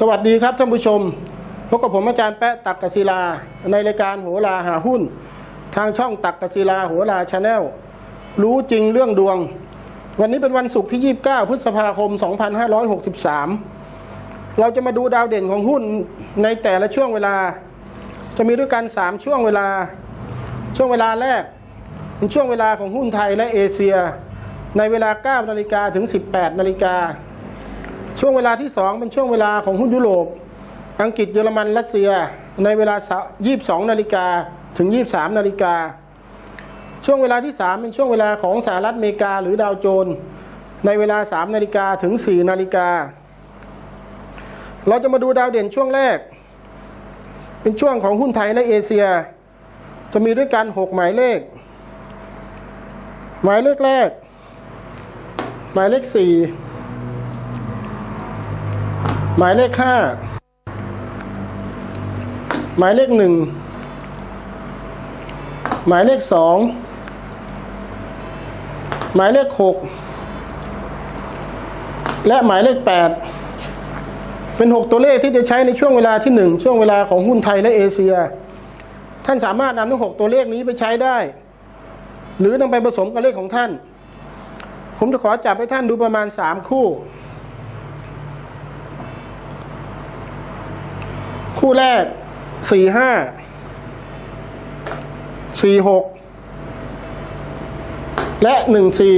สวัสดีครับท่านผู้ชมพบกับผมอาจารย์แปะตักกศิลา ในรายการโหราหาหุ้น ทางช่องตักกศิลาโหราชาแนลรู้จริงเรื่องดวง วันนี้เป็นวันศุกร์ที่ 29 พฤษภาคม 2563 เราจะมาดูดาวเด่นของหุ้นในแต่ละช่วงเวลา จะมีด้วยกัน 3 ช่วงเวลา ช่วงเวลาแรก เป็นช่วงเวลาของหุ้นไทยและเอเชีย ในเวลา 9 นาฬิกาถึง 18 นาฬิกา ช่วงเวลาที่ 2 เป็นช่วงเวลาของหุ้นยุโรป อังกฤษเยอรมันรัสเซีย ในเวลา 22 นาฬิกาถึง 23 นาฬิกา ช่วงเวลาที่ 3 เป็นช่วงเวลาของสหรัฐอเมริกาหรือดาวโจนส์ในเวลา 3 นาฬิกาถึง 4 นาฬิกา เราจะมาดูดาวเด่นช่วงแรก เป็นช่วงของหุ้นไทยและเอเชีย จะมีด้วยกัน 6 หมายเลข หมายเลขแรก หมายเลข 4 หมายเลขห้าหมายเลขหนึ่งหมายเลขสองหมายเลขหกและหมายเลขแปดเป็นหกตัวเลขที่จะใช้ในช่วงเวลาที่หนึ่งช่วงเวลาของหุ้นไทยและเอเชีย ท่านสามารถนำทั้งหกตัวเลขนี้ไปใช้ได้ หรือนำไปผสมกับเลขของท่าน ผมจะขอจับให้ท่านดูประมาณสามคู่ คู่แรกสี่ห้าสี่หกและหนึ่งสี่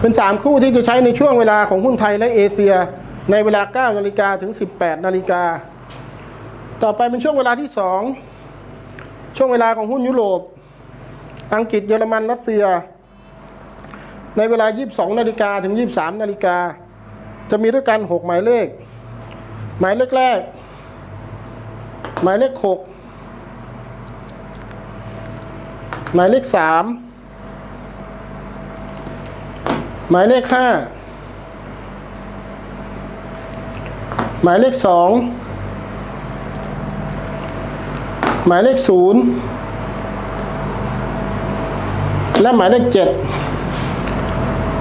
เป็นสามคู่ที่จะใช้ในช่วงเวลาของหุ้นไทยและเอเชีย ในเวลา9นาฬิกาถึง18นาฬิกา ต่อไปเป็นช่วงเวลาที่สองช่วงเวลาของหุ้นยุโรป อังกฤษเยอรมันรัสเซีย ในเวลา 22 นาฬิกาถึง 23 นาฬิกา จะมีด้วยกัน 6 หมายเลข หมายเลขแรก หมายเลขหกหมายเลขสามหมายเลขห้าหมายเลขสองหมายเลขศูนย์และหมายเลขเจ็ด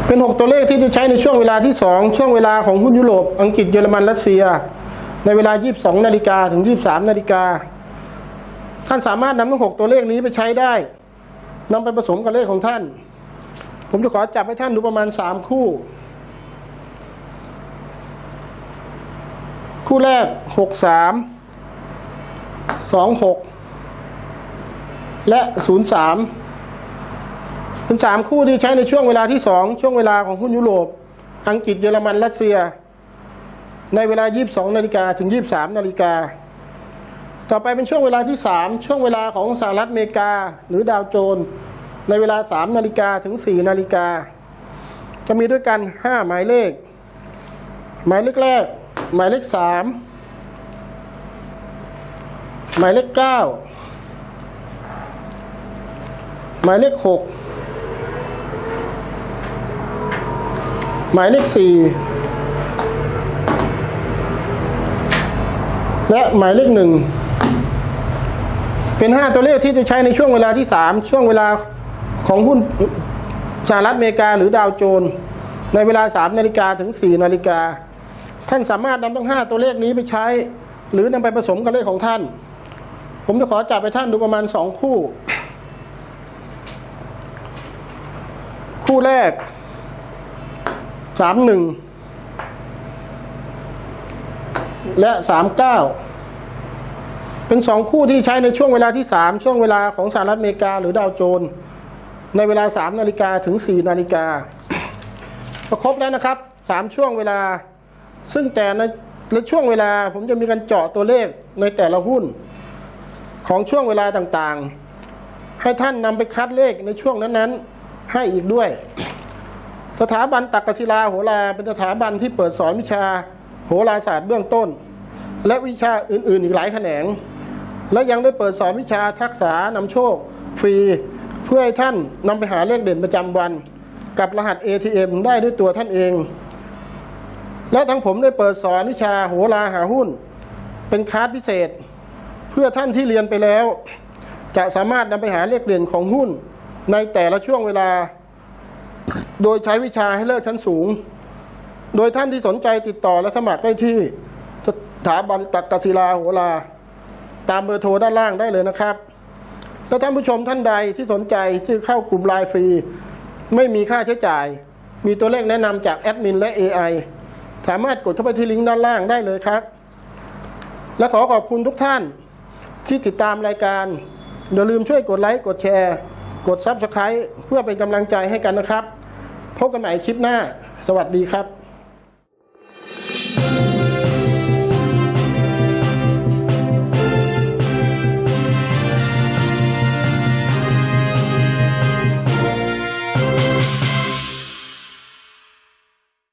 เป็นหกตัวเลขที่จะใช้ในช่วงเวลาที่สองช่วงเวลาของหุ้นยุโรป อังกฤษ เยอรมัน รัสเซีย ในเวลา 22 นาฬิกาถึง 23 นาฬิกา ท่านสามารถนำทั้งหกตัวเลขนี้ไปใช้ได้นำไปผสมกับเลขของท่าน ผมจะขอจับให้ท่านดูประมาณ 3 คู่ คู่แรก 63 26 และ 03เป็นสามคู่ที่ใช้ในช่วงเวลาที่สองช่วงเวลาของหุ้นยุโรป อังกฤษเยอรมันรัสเซีย ในเวลา 22 นาฬิกาถึง 23 นาฬิกา ต่อไปเป็นช่วงเวลาที่ 3 ช่วงเวลาของสหรัฐอเมริกา หรือดาวโจน ในเวลา 3 นาฬิกาถึง 4 นาฬิกา จะมีด้วยกัน 5 หมายเลข หมายเลขแรก หมายเลข 3 หมายเลข 9 หมายเลข 6 หมายเลข 4 และหมายเลขหนึ่งเป็นห้าตัวเลขที่จะใช้ในช่วงเวลาที่สามช่วงเวลาของหุ้นสหรัฐอเมริกาหรือดาวโจนส์ในเวลาสามนาฬิกาถึงสี่นาฬิกาท่านสามารถนำทั้งห้าตัวเลขนี้ไปใช้ หรือนำไปผสมกับเลขของท่าน ผมจะขอจับไปท่านดูประมาณสองคู่ คู่แรกสามหนึ่ง และสามเก้าเป็นสองคู่ที่ใช้ในช่วงเวลาที่สามช่วงเวลาของสหรัฐอเมริกาหรือดาวโจน ในเวลาสามนาฬิกาถึงสี่นาฬิกาก็ครบแล้วนะครับสามช่วงเวลา ซึ่งแต่ในในช่วงเวลาผมจะมีการเจาะตัวเลขในแต่ละหุ้น ของช่วงเวลาต่างๆ ให้ท่านนำไปคัดเลขในช่วงนั้นๆ ให้อีกด้วย สถาบันตักกศิลาโหราเป็นสถาบันที่เปิดสอนวิชาโหราศาสตร์เบื้องต้น และวิชาอื่น ๆ อีกหลายแขนง และยังได้เปิดสอนวิชาทักษะนำโชค ฟรี เพื่อให้ท่านนำไปหาเลขเด่นประจำวัน กับรหัส ATM ได้ด้วยตัวท่านเอง และทั้งผมได้เปิดสอนวิชาโหราหาหุ้น เป็นคลาสพิเศษ เพื่อท่านที่เรียนไปแล้ว จะสามารถนำไปหาเลขเด่นของหุ้น ในแต่ละช่วงเวลา โดยใช้วิชาให้เลิศชั้นสูง โดยท่านที่สนใจติดต่อและสมัครได้ที่ ถาบันตักกศิลาโหราตามเบอร์โทรด้านล่างได้เลยนะครับ แล้วท่านผู้ชมท่านใดที่สนใจที่เข้ากลุ่มไลน์ฟรี ไม่มีค่าใช้จ่าย มีตัวเลขแนะนำจากแอดมินและ AI สามารถกดเข้าไปที่ลิงก์ด้านล่างได้เลยครับ และขอขอบคุณทุกท่านที่ติดตามรายการ อย่าลืมช่วยกดไลค์ กดแชร์ กด Subscribe เพื่อเป็นกำลังใจให้กันนะครับ พบกันใหม่คลิปหน้า สวัสดีครับ